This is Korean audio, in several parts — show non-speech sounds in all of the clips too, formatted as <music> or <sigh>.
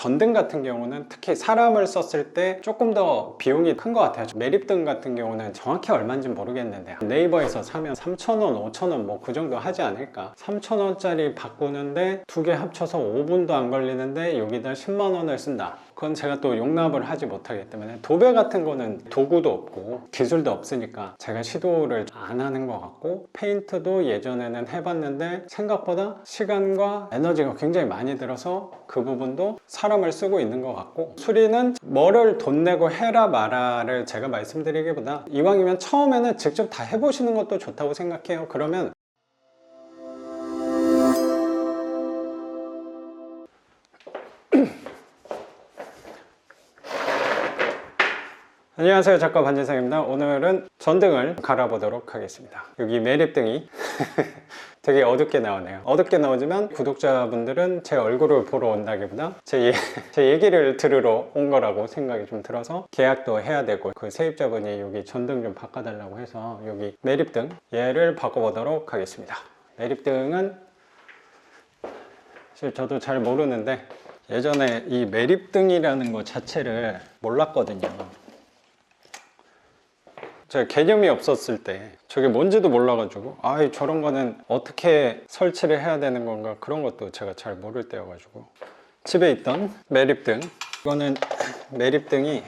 전등 같은 경우는 특히 사람을 썼을 때 조금 더 비용이 큰 것 같아요. 매립등 같은 경우는 정확히 얼마인지 모르겠는데 네이버에서 사면 3,000원, 5,000원 뭐 그 정도 하지 않을까. 3,000원짜리 바꾸는데 두 개 합쳐서 5분도 안 걸리는데 여기다 10만 원을 쓴다. 그건 제가 또 용납을 하지 못하기 때문에 도배 같은 거는 도구도 없고 기술도 없으니까 제가 시도를 안 하는 것 같고 페인트도 예전에는 해봤는데 생각보다 시간과 에너지가 굉장히 많이 들어서 그 부분도 사람 을 쓰고 있는 것 같고 수리는 뭐를 돈 내고 해라 마라를 제가 말씀드리기보다 이왕이면 처음에는 직접 다 해보시는 것도 좋다고 생각해요. 그러면 <clears throat> 안녕하세요. 작가 반진상입니다. 오늘은 전등을 갈아보도록 하겠습니다. 여기 매립등이 <laughs> 되게 어둡게 나오네요. 어둡게 나오지만 구독자분들은 제 얼굴을 보러 온다기보다 제, 얘- <laughs> 제 얘기를 들으러 온 거라고 생각이 좀 들어서 계약도 해야 되고 그 세입자분이 여기 전등 좀 바꿔달라고 해서 여기 매립등 얘를 바꿔보도록 하겠습니다. 매립등은 사실 저도 잘 모르는데 예전에 이 매립등이라는 것 자체를 몰랐거든요 제가 개념이 없었을 때 저게 뭔지도 몰라가지고 아 저런 거는 어떻게 설치를 해야 되는 건가 그런 것도 제가 잘 모를 때여가지고. 집에 있던 매립등. 이거는 매립등이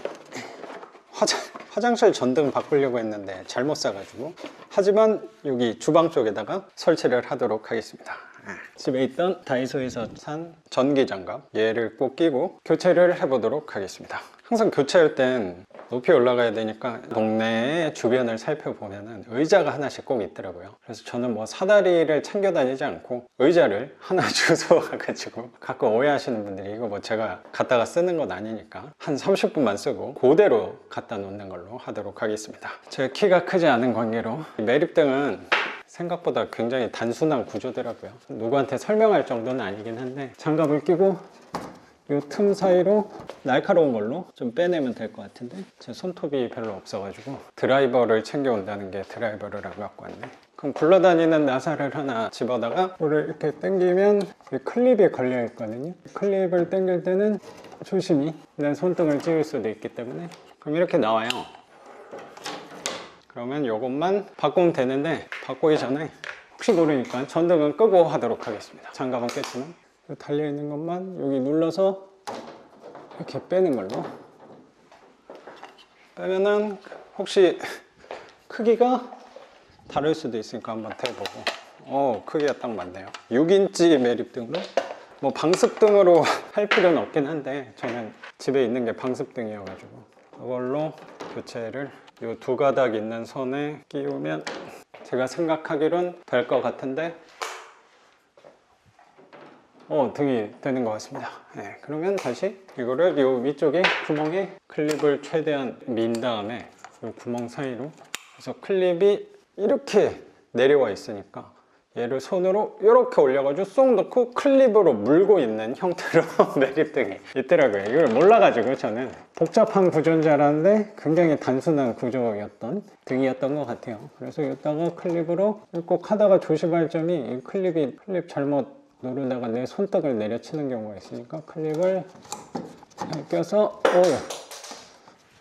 화장, 화장실 전등 바꾸려고 했는데 잘못 사가지고. 하지만 여기 주방 쪽에다가 설치를 하도록 하겠습니다. 예. 집에 있던 다이소에서 산 전기 장갑 얘를 꼭 끼고 교체를 해보도록 하겠습니다. 항상 교체할 땐 높이 올라가야 되니까 동네의 주변을 살펴보면 의자가 하나씩 꼭 있더라고요. 그래서 저는 뭐 사다리를 챙겨 다니지 않고 의자를 하나 <laughs> 주워 와가지고 가끔 오해하시는 분들이 이거 뭐 제가 갖다가 쓰는 건 아니니까 한 30분만 쓰고 그대로 갖다 놓는 걸로 하도록 하겠습니다. 제가 키가 크지 않은 관계로 이 매립등은 생각보다 굉장히 단순한 구조더라고요. 누구한테 설명할 정도는 아니긴 한데 장갑을 끼고 이 틈 사이로 날카로운 걸로 좀 빼내면 될 것 같은데 제 손톱이 별로 없어가지고 드라이버를 챙겨온다는 게 드라이버를 안 갖고 왔네. 그럼 굴러다니는 나사를 하나 집어다가 이거를 이렇게 당기면 이 클립이 걸려 있거든요. 클립을 당길 때는 조심히 내 손등을 찌를 수도 있기 때문에 그럼 이렇게 나와요 그러면 이것만 바꾸면 되는데 바꾸기 전에 혹시 모르니까 전등은 끄고 하도록 하겠습니다. 장갑은. 깼지만 이 달려있는 것만 여기 눌러서 이렇게 빼는 걸로. 빼면은 혹시 크기가 다를 수도 있으니까 한번 대보고. 어 크기가 딱 맞네요. 6인치 매립등으로? 뭐 방습등으로 <laughs> 할 필요는 없긴 한데 저는 집에 있는 게 방습등이어가지고 이걸로 교체를 이 두 가닥 있는 선에 끼우면 제가 생각하기론 될 것 같은데 어 등이 되는 것 같습니다. 네, 그러면 다시 이거를 이 위쪽에 구멍에 클립을 최대한 민 다음에 이 구멍 사이로. 그래서 클립이 이렇게 내려와 있으니까 얘를 손으로 이렇게 올려가지고 쏙 넣고 클립으로 물고 있는 형태로 <laughs> 매립등이 있더라고요. 이걸 몰라가지고 저는. 복잡한 구조인 줄 알았는데 굉장히 단순한 구조였던 등이었던 것 같아요. 그래서 이따가 클립으로 꼭 하다가 조심할 점이 이 클립이 클립 잘못 누르다가 내 손등을 내려치는 경우가 있으니까 클립을 잘 껴서 오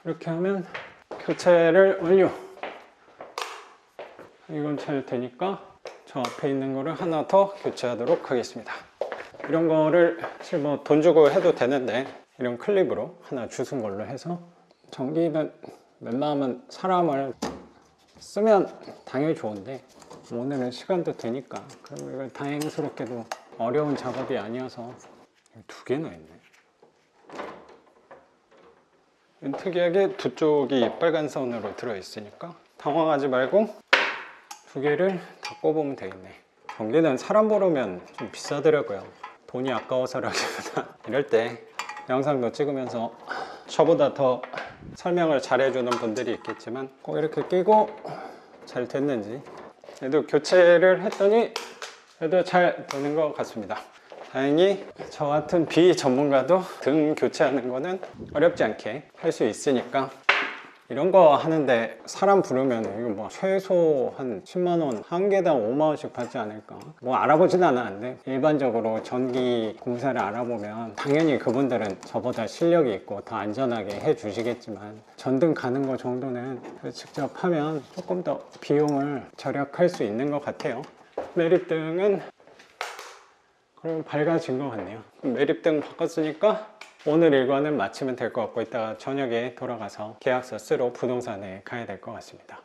이렇게 하면 교체를 완료. 이건 잘 되니까 저 앞에 있는 거를 하나 더 교체하도록 하겠습니다. 이런 거를 사실 뭐 돈 주고 해도 되는데 이런 클립으로 하나 주순 걸로 해서 전기는 웬만하면 사람을 쓰면 당연히 좋은데 오늘은 시간도 되니까 그리고 이걸 다행스럽게도 어려운 작업이 아니어서 두 개나 있네. 특이하게 두 쪽이 빨간 선으로 들어있으니까 당황하지 말고 두 개를 다 꼽으면 되겠네. 전기는 사람 부르면 좀 비싸더라고요. 돈이 아까워서라기보다. <laughs> 이럴 때 영상도 찍으면서 저보다 더 설명을 잘 해주는 분들이 있겠지만 꼭 이렇게 끼고 잘 됐는지. 얘도 교체를 했더니 얘도 잘 되는 것 같습니다. 다행히 저 같은 비전문가도 등 교체하는 거는 어렵지 않게 할 수 있으니까 이런 거 하는데 사람 부르면 이거 뭐 최소 한 10만 원, 한 개당 5만 원씩 받지 않을까? 뭐 알아보진 않았는데 일반적으로 전기 공사를 알아보면 당연히 그분들은 저보다 실력이 있고 더 안전하게 해 주시겠지만 전등 가는 거 정도는 직접 하면 조금 더 비용을 절약할 수 있는 것 같아요. 매립등은 그럼 밝아진 것 같네요. 매립등 바꿨으니까 오늘 일과는 마치면 될 것 같고 이따가 저녁에 돌아가서 계약서 쓰러 부동산에 가야 될 것 같습니다.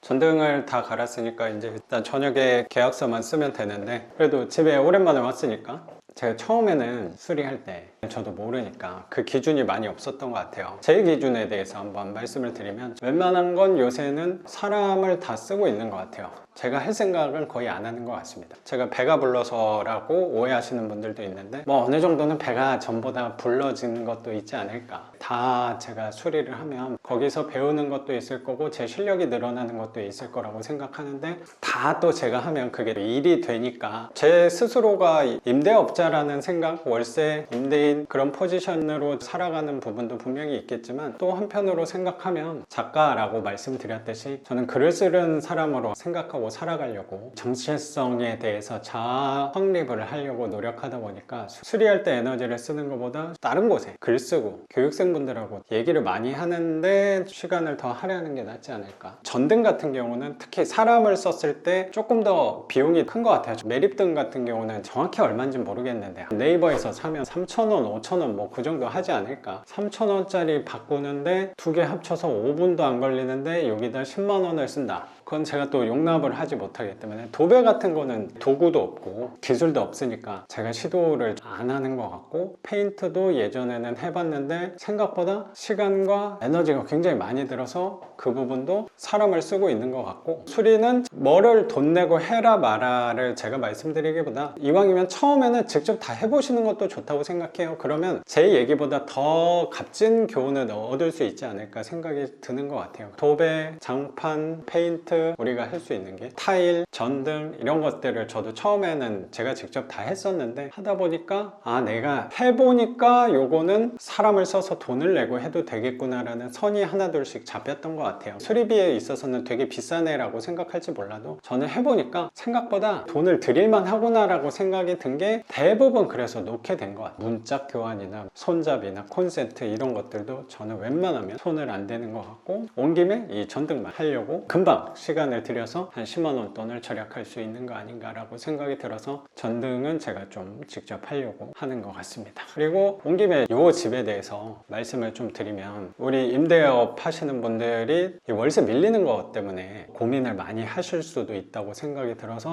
전등을 다 갈았으니까 이제 일단 저녁에 계약서만 쓰면 되는데 그래도 집에 오랜만에 왔으니까 제가 처음에는 수리할 때 저도 모르니까 그 기준이 많이 없었던 것 같아요. 제 기준에 대해서 한번 말씀을 드리면 웬만한 건 요새는 사람을 다 쓰고 있는 것 같아요. 제가 할 생각은 거의 안 하는 것 같습니다. 제가 배가 불러서라고 오해하시는 분들도 있는데 뭐 어느 정도는 배가 전보다 불러진 것도 있지 않을까. 다 제가 수리를 하면 거기서 배우는 것도 있을 거고 제 실력이 늘어나는 것도 있을 거라고 생각하는데 다 또 제가 하면 그게 일이 되니까 제 스스로가 임대업자라는 생각, 월세, 임대인 그런 포지션으로 살아가는 부분도 분명히 있겠지만 또 한편으로 생각하면 작가라고 말씀드렸듯이 저는 글을 쓰는 사람으로 생각하고 살아가려고 정체성에 대해서 자아 확립을 하려고 노력하다 보니까 수리할 때 에너지를 쓰는 것보다 다른 곳에 글 쓰고 교육생분들하고 얘기를 많이 하는데 시간을 더 할애하는 게 낫지 않을까. 전등 같은 경우는 특히 사람을 썼을 때 조금 더 비용이 큰 것 같아요. 매립등 같은 경우는 정확히 얼마인지 모르겠는데 네이버에서 사면 3,000원, 5,000원 뭐 그 정도 하지 않을까. 3,000원짜리 바꾸는데 두 개 합쳐서 5분도 안 걸리는데 여기다 10만 원을 쓴다 그건 제가 또 용납을 하지 못하기 때문에 도배 같은 거는 도구도 없고 기술도 없으니까 제가 시도를 안 하는 것 같고 페인트도 예전에는 해봤는데 생각보다 시간과 에너지가 굉장히 많이 들어서 그 부분도 사람을 쓰고 있는 것 같고 수리는 뭐를 돈 내고 해라 마라를 제가 말씀드리기보다 이왕이면 처음에는 직접 다 해보시는 것도 좋다고 생각해요. 그러면 제 얘기보다 더 값진 교훈을 얻을 수 있지 않을까 생각이 드는 것 같아요. 도배, 장판, 페인트 우리가 할 수 있는 게 타일, 전등 이런 것들을 저도 처음에는 제가 직접 다 했었는데 하다 보니까 아 내가 해보니까 요거는 사람을 써서 돈을 내고 해도 되겠구나라는 선이 하나둘씩 잡혔던 것 같아요. 수리비에 있어서는 되게 비싼 애라고 생각할지 몰라도 저는 해보니까 생각보다 돈을 드릴만 하구나라고 생각이 든 게 대부분 그래서 놓게 된 것 같아요. 문짝 교환이나 손잡이나 콘센트 이런 것들도 저는 웬만하면 손을 안 대는 것 같고 온 김에 이 전등만 하려고 금방 시간을 들여서 한 10만 원 돈을 절약할 수 있는 거 아닌가라고 생각이 들어서 전등은 제가 좀 직접 하려고 하는 것 같습니다. 그리고 온 김에 이 집에 대해서 말씀을 좀 드리면 우리 임대업 하시는 분들이 이 월세 밀리는 것 때문에 고민을 많이 하실 수도 있다고 생각이 들어서